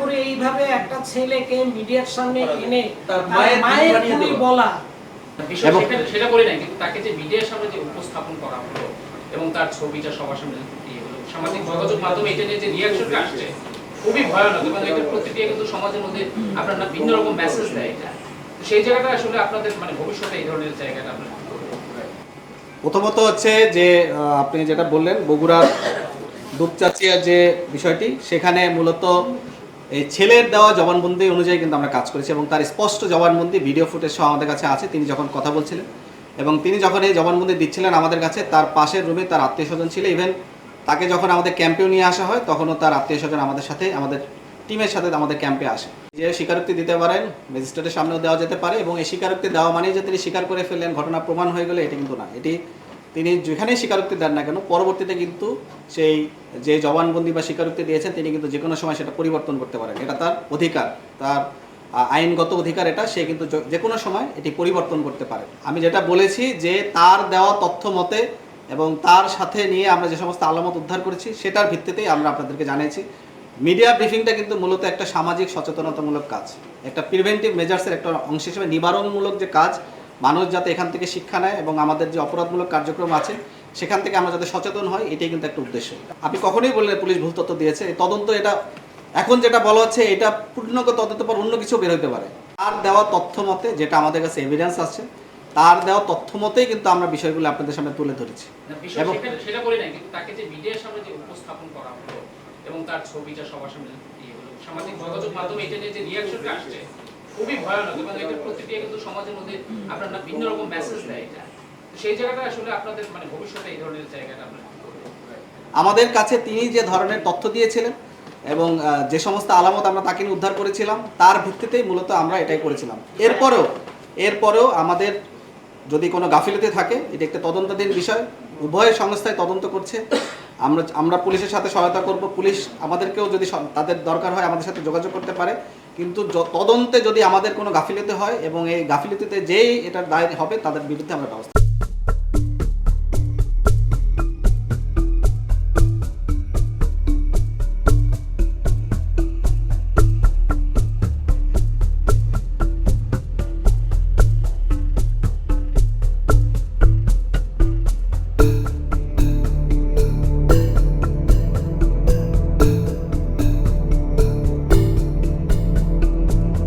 করে এইভাবে একটা ছেলেকে মিডিয়ার সামনে এনে তার মায়ের মায়ের খুবই বলা। সেটা বলি নাই কিন্তু তাকে যে মিডিয়ার সামনে যে উপস্থাপন করা হলো এবং তার ছবিটা সবার সামনে হলো সামাজিক যোগাযোগ মাধ্যমে এটা নিয়ে যে রিয়াকশনটা আসছে খুবই ভয়ানক। এবং এটার প্রতিক্রিয়া কিন্তু সমাজের মধ্যে আপনার না ভিন্ন রকম মেসেজ দেয় এটা। সেই জায়গাটা আসলে আপনাদের মানে ভবিষ্যতে এই ধরনের জায়গাটা আপনার প্রথমত হচ্ছে যে আপনি যেটা বললেন বগুড়ার দুপচাচিয়ার যে বিষয়টি সেখানে মূলত এই ছেলের দেওয়া জবানবন্দি অনুযায়ী কিন্তু আমরা কাজ করেছি এবং তার স্পষ্ট জবানবন্দি ভিডিও ফুটেজ সহ আমাদের কাছে আছে। তিনি যখন কথা বলছিলেন এবং তিনি যখন এই জবানবন্দি দিচ্ছিলেন আমাদের কাছে, তার পাশের রুমে তার আত্মীয় স্বজন ছিল। ইভেন তাকে যখন আমাদের ক্যাম্পেও নিয়ে আসা হয়, তখনও তার আত্মীয় স্বজন আমাদের সাথে, আমাদের টিমের সাথে আমাদের ক্যাম্পে আসে। যে স্বীকারোক্তি দিতে পারেন ম্যাজিস্ট্রেটের সামনেও দেওয়া যেতে পারে এবং এই স্বীকারোক্তি দেওয়া মানেই যে তিনি স্বীকার করে ফেললেন, ঘটনা প্রমাণ হয়ে গেলে এটি কিন্তু না। এটি তিনি যেখানেই স্বীকারোক্তি দেন না কেন, পরবর্তীতে কিন্তু সেই যে জবানবন্দি বা স্বীকারোক্তি দিয়েছেন, তিনি কিন্তু যে কোনো সময় সেটা পরিবর্তন করতে পারেন। এটা তার অধিকার, তার আইনগত অধিকার এটা, সে কিন্তু যে কোনো সময় এটি পরিবর্তন করতে পারে। আমি যেটা বলেছি যে তার দেওয়া তথ্য মতে এবং তার সাথে নিয়ে আমরা যে সমস্ত আলামত উদ্ধার করেছি, সেটার ভিত্তিতেই আমরা আপনাদেরকে জানিয়েছি। মিডিয়া ব্রিফিংটা কিন্তু মূলত একটা সামাজিক সচেতনতামূলক কাজ। একটা প্রিভেন্টিভ মেজার্সের একটা অংশ হিসেবে নিবারণমূলক যে কাজ মানুষ যাতে এখান থেকে শিক্ষা নেয় এবং আমাদের যে অপরাধমূলক কার্যক্রম আছে সেখান থেকে আমরা যাতে সচেতন হয় এটাই কিন্তু একটা উদ্দেশ্য। আপনি কখনোই বললেন পুলিশ ভুল তথ্য দিয়েছে এই তদন্ত এটা এখন যেটা বলা হচ্ছে এটা পূর্ণাঙ্গ তদন্ত পর অন্য কিছু বের হতে পারে। তার দেওয়া তথ্য মতে যেটা আমাদের কাছে এভিডেন্স আছে তার দেওয়া তথ্য মতেই কিন্তু আমরা বিষয়গুলো আপনাদের সামনে তুলে ধরেছি। এবং- সেটা- সেটা বলি নাই কিন্তু তাকে যে মিডিয়ার সামনে যে উপস্থাপন করা হলো এবং তার ছবিটা সবার সামনে সামাজিক যোগাযোগ মাধ্যমে এটা নিয়ে যে রিয়াকশনটা আসছে খুবই ভয়ানক এবং এটার প্রতিক্রিয়া কিন্তু সমাজের মধ্যে আপনার ভিন্ন রকম মেসেজ দেয় এটা। সেই জায়গাটা আসলে আপনাদের মানে ভবিষ্যতে এই ধরনের জায়গাটা আপনারা আমাদের কাছে তিনি যে ধরনের তথ্য দিয়েছিলেন এবং যে সমস্ত আলামত আমরা তাকে উদ্ধার করেছিলাম, তার ভিত্তিতেই মূলত আমরা এটাই করেছিলাম। এরপরেও এরপরেও আমাদের যদি কোনো গাফিলতি থাকে, এটি একটা তদন্তাধীন বিষয়, উভয় সংস্থায় তদন্ত করছে। আমরা আমরা পুলিশের সাথে সহায়তা করব, পুলিশ আমাদেরকেও যদি তাদের দরকার হয়, আমাদের সাথে যোগাযোগ করতে পারে। কিন্তু তদন্তে যদি আমাদের কোনো গাফিলতি হয় এবং এই গাফিলতিতে যেই এটার দায় হবে, তাদের বিরুদ্ধে আমরা ব্যবস্থা